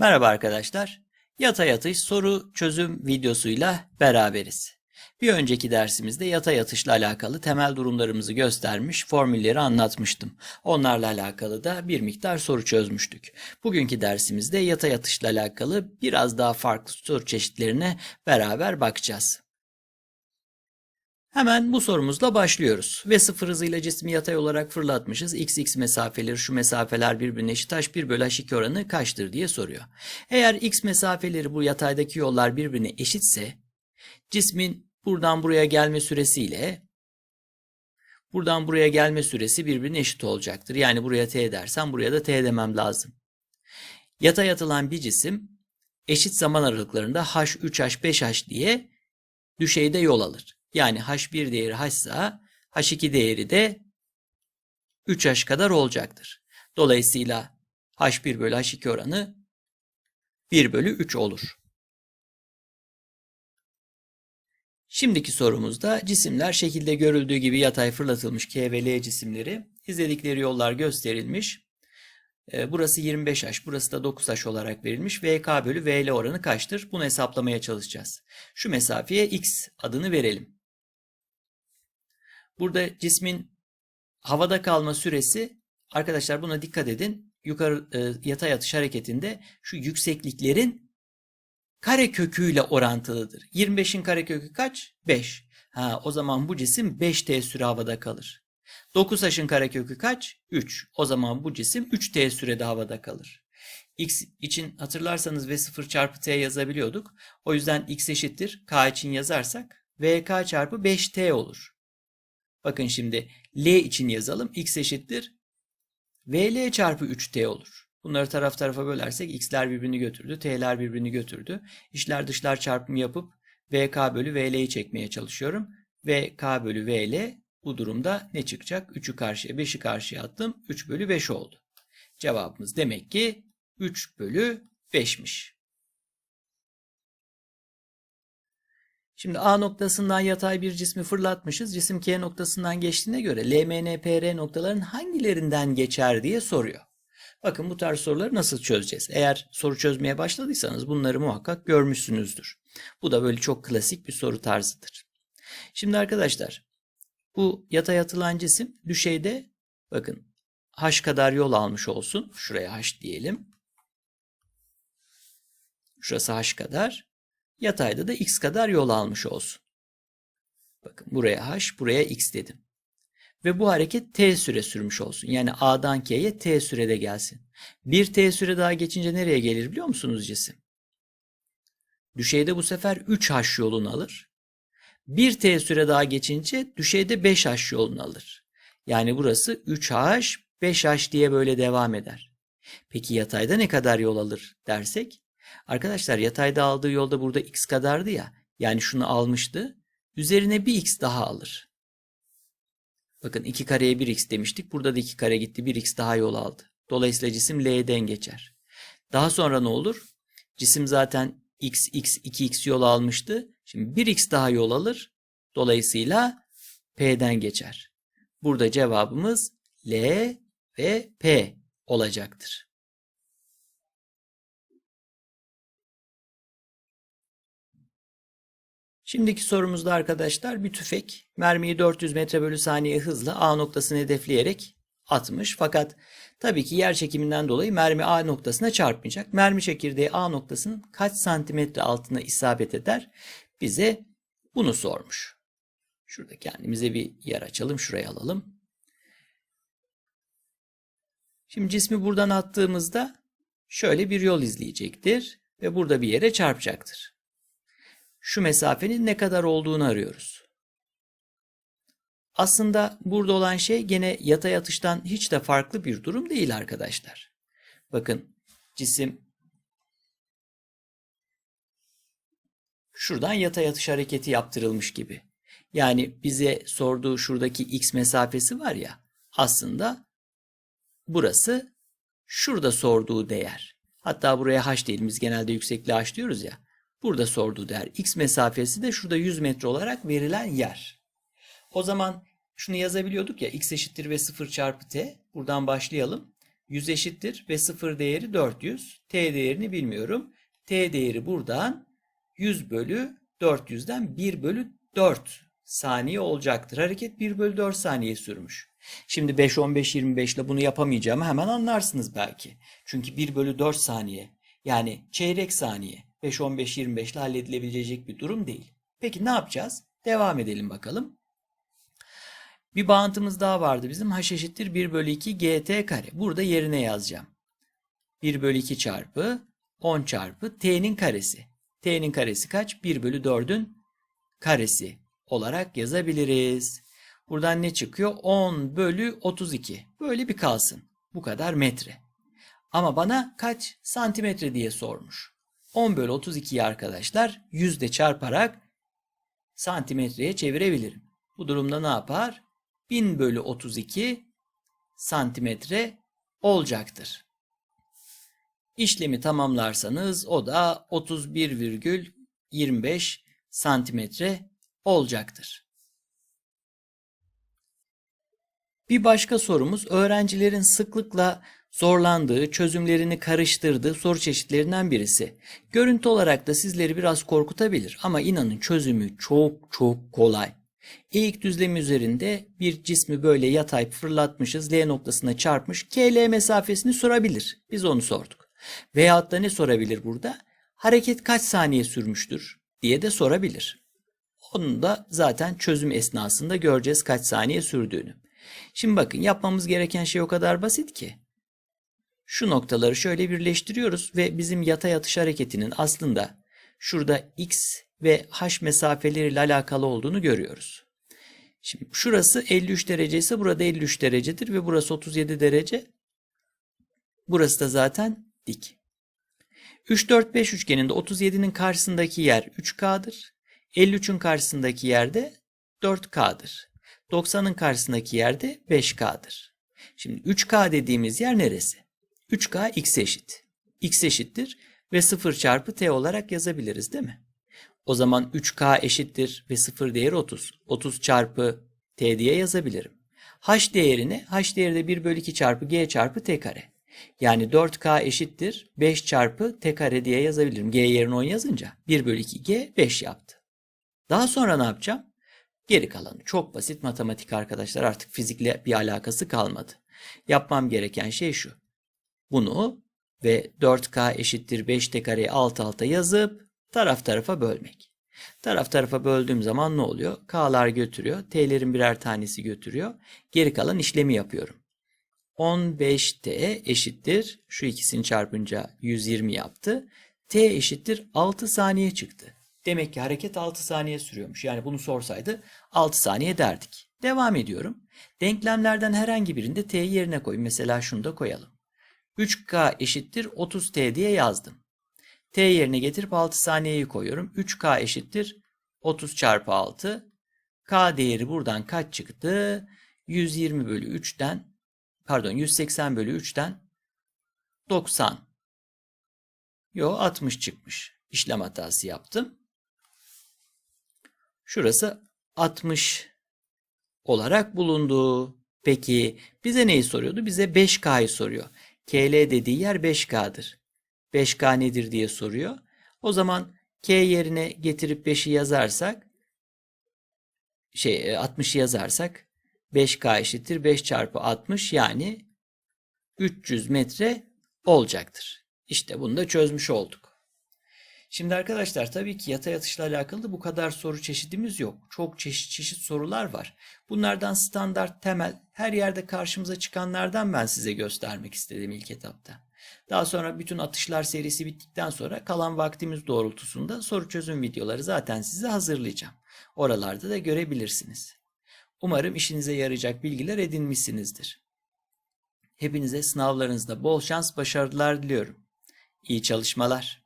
Merhaba arkadaşlar. Yatay atış soru çözüm videosuyla beraberiz. Bir önceki dersimizde yatay atışla alakalı temel durumlarımızı göstermiş, formülleri anlatmıştım. Onlarla alakalı da bir miktar soru çözmüştük. Bugünkü dersimizde yatay atışla alakalı biraz daha farklı soru çeşitlerine beraber bakacağız. Hemen bu sorumuzla başlıyoruz. Ve sıfır hızıyla cismi yatay olarak fırlatmışız. x x mesafeleri şu mesafeler birbirine eşit h1 bölü h2 oranı kaçtır diye soruyor. Eğer x mesafeleri bu yataydaki yollar birbirine eşitse cismin buradan buraya gelme süresiyle buradan buraya gelme süresi birbirine eşit olacaktır. Yani buraya t dersem buraya da t demem lazım. Yatay atılan bir cisim eşit zaman aralıklarında h3, h5, h diye düşeyde yol alır. Yani H1 değeri H ise H2 değeri de 3H kadar olacaktır. Dolayısıyla H1 bölü H2 oranı 1 bölü 3 olur. Şimdiki sorumuzda cisimler şekilde görüldüğü gibi yatay fırlatılmış K ve L cisimleri izledikleri yollar gösterilmiş. Ee, Burası 25H, burası da 9H olarak verilmiş. VK bölü VL oranı kaçtır? Bunu hesaplamaya çalışacağız. Şu mesafeye X adını verelim. Burada cismin havada kalma süresi arkadaşlar buna dikkat edin. Yukarı e, yatay atış hareketinde şu yüksekliklerin kare köküyle orantılıdır. 25'in kare kökü kaç? 5. Ha, o zaman bu cisim 5t süre havada kalır. 9h'ın karekökü kaç? 3. O zaman bu cisim 3t sürede havada kalır. x için hatırlarsanız v0 çarpı t yazabiliyorduk. O yüzden x eşittir k için yazarsak vk çarpı 5t olur. Bakın şimdi L için yazalım. X eşittir. VL çarpı 3T olur. Bunları taraf tarafa bölersek x'ler birbirini götürdü. T'ler birbirini götürdü. İşler dışlar çarpımı yapıp VK bölü VL'yi çekmeye çalışıyorum. VK bölü VL bu durumda ne çıkacak? 3'ü karşıya 5'i karşıya attım. 3 bölü 5 oldu. Cevabımız demek ki 3 bölü 5'miş. Şimdi A noktasından yatay bir cismi fırlatmışız. Cisim K noktasından geçtiğine göre LMN, PR noktaların hangilerinden geçer diye soruyor. Bakın bu tarz soruları nasıl çözeceğiz? Eğer soru çözmeye başladıysanız bunları muhakkak görmüşsünüzdür. Bu da böyle çok klasik bir soru tarzıdır. Şimdi arkadaşlar bu yatay atılan cisim düşeyde bakın h kadar yol almış olsun. Şuraya h diyelim. Şurası h kadar. Yatayda da x kadar yol almış olsun. Bakın buraya h, buraya x dedim. Ve bu hareket t süre sürmüş olsun. Yani A'dan K'ye t sürede gelsin. Bir t süre daha geçince nereye gelir biliyor musunuz cisim? Düşeyde bu sefer 3h yolunu alır. Bir t süre daha geçince düşeyde 5h yolunu alır. Yani burası 3h, 5h diye böyle devam eder. Peki yatayda ne kadar yol alır dersek? Arkadaşlar yatayda aldığı yolda burada x kadardı ya. Yani şunu almıştı. Üzerine bir x daha alır. Bakın 2 kareye 1x demiştik. Burada da 2 kare gitti. 1x daha yol aldı. Dolayısıyla cisim L'den geçer. Daha sonra ne olur? Cisim zaten x, x, 2x yol almıştı. Şimdi 1x daha yol alır. Dolayısıyla P'den geçer. Burada cevabımız L ve P olacaktır. Şimdiki sorumuzda arkadaşlar bir tüfek mermiyi 400 metre bölü saniye hızla A noktasını hedefleyerek atmış. Fakat tabii ki yer çekiminden dolayı mermi A noktasına çarpmayacak. Mermi çekirdeği A noktasının kaç santimetre altına isabet eder? Bize bunu sormuş. Şurada kendimize bir yer açalım. Şuraya alalım. Şimdi cismi buradan attığımızda şöyle bir yol izleyecektir ve burada bir yere çarpacaktır şu mesafenin ne kadar olduğunu arıyoruz. Aslında burada olan şey gene yatay atıştan hiç de farklı bir durum değil arkadaşlar. Bakın cisim şuradan yatay atış hareketi yaptırılmış gibi. Yani bize sorduğu şuradaki x mesafesi var ya aslında burası şurada sorduğu değer. Hatta buraya h diyelim biz genelde yüksekliği h diyoruz ya. Burada sorduğu değer x mesafesi de şurada 100 metre olarak verilen yer. O zaman şunu yazabiliyorduk ya x eşittir ve 0 çarpı t. Buradan başlayalım. 100 eşittir ve 0 değeri 400. T değerini bilmiyorum. T değeri buradan 100 bölü 400'den 1 bölü 4 saniye olacaktır. Hareket 1 bölü 4 saniye sürmüş. Şimdi 5, 15, 25 ile bunu yapamayacağımı hemen anlarsınız belki. Çünkü 1 bölü 4 saniye yani çeyrek saniye 5, 15, 25 ile halledilebilecek bir durum değil. Peki ne yapacağız? Devam edelim bakalım. Bir bağıntımız daha vardı bizim. H eşittir 1 bölü 2 gt kare. Burada yerine yazacağım. 1 bölü 2 çarpı 10 çarpı t'nin karesi. t'nin karesi kaç? 1 bölü 4'ün karesi olarak yazabiliriz. Buradan ne çıkıyor? 10 bölü 32. Böyle bir kalsın. Bu kadar metre. Ama bana kaç santimetre diye sormuş. 10 bölü 32'yi arkadaşlar yüzde çarparak santimetreye çevirebilirim. Bu durumda ne yapar? 1000 bölü 32 santimetre olacaktır. İşlemi tamamlarsanız o da 31,25 santimetre olacaktır. Bir başka sorumuz öğrencilerin sıklıkla zorlandığı, çözümlerini karıştırdığı soru çeşitlerinden birisi. Görüntü olarak da sizleri biraz korkutabilir ama inanın çözümü çok çok kolay. İlk düzlem üzerinde bir cismi böyle yatay fırlatmışız, L noktasına çarpmış, KL mesafesini sorabilir. Biz onu sorduk. Veyahut da ne sorabilir burada? Hareket kaç saniye sürmüştür diye de sorabilir. Onu da zaten çözüm esnasında göreceğiz kaç saniye sürdüğünü. Şimdi bakın yapmamız gereken şey o kadar basit ki. Şu noktaları şöyle birleştiriyoruz ve bizim yatay atış hareketinin aslında şurada x ve h mesafeleriyle alakalı olduğunu görüyoruz. Şimdi şurası 53 derece ise burada 53 derecedir ve burası 37 derece. Burası da zaten dik. 3, 4, 5 üçgeninde 37'nin karşısındaki yer 3K'dır. 53'ün karşısındaki yerde 4K'dır. 90'ın karşısındaki yerde 5K'dır. Şimdi 3K dediğimiz yer neresi? 3K x eşit. x eşittir ve 0 çarpı t olarak yazabiliriz değil mi? O zaman 3K eşittir ve 0 değeri 30. 30 çarpı t diye yazabilirim. h değerini h değeri de 1 bölü 2 çarpı g çarpı t kare. Yani 4K eşittir 5 çarpı t kare diye yazabilirim. G yerine 10 yazınca 1 bölü 2 g 5 yaptı. Daha sonra ne yapacağım? Geri kalanı çok basit matematik arkadaşlar artık fizikle bir alakası kalmadı. Yapmam gereken şey şu. Bunu ve 4K eşittir 5T kareyi alt alta yazıp taraf tarafa bölmek. Taraf tarafa böldüğüm zaman ne oluyor? K'lar götürüyor. T'lerin birer tanesi götürüyor. Geri kalan işlemi yapıyorum. 15T eşittir. Şu ikisini çarpınca 120 yaptı. T eşittir 6 saniye çıktı. Demek ki hareket 6 saniye sürüyormuş. Yani bunu sorsaydı 6 saniye derdik. Devam ediyorum. Denklemlerden herhangi birinde t'yi yerine koyun. Mesela şunu da koyalım. 3k eşittir 30t diye yazdım. t yerine getirip 6 saniyeyi koyuyorum. 3k eşittir 30 çarpı 6. k değeri buradan kaç çıktı? 120 bölü 3'ten pardon 180 bölü 3'ten 90. Yo 60 çıkmış. İşlem hatası yaptım. Şurası 60 olarak bulundu. Peki bize neyi soruyordu? Bize 5K'yı soruyor. KL dediği yer 5K'dır. 5K nedir diye soruyor. O zaman K yerine getirip 5'i yazarsak şey 60'ı yazarsak 5K eşittir 5 çarpı 60 yani 300 metre olacaktır. İşte bunu da çözmüş olduk. Şimdi arkadaşlar tabii ki yatay atışla alakalı da bu kadar soru çeşidimiz yok. Çok çeşit çeşit sorular var. Bunlardan standart temel her yerde karşımıza çıkanlardan ben size göstermek istedim ilk etapta. Daha sonra bütün atışlar serisi bittikten sonra kalan vaktimiz doğrultusunda soru çözüm videoları zaten size hazırlayacağım. Oralarda da görebilirsiniz. Umarım işinize yarayacak bilgiler edinmişsinizdir. Hepinize sınavlarınızda bol şans, başarılar diliyorum. İyi çalışmalar.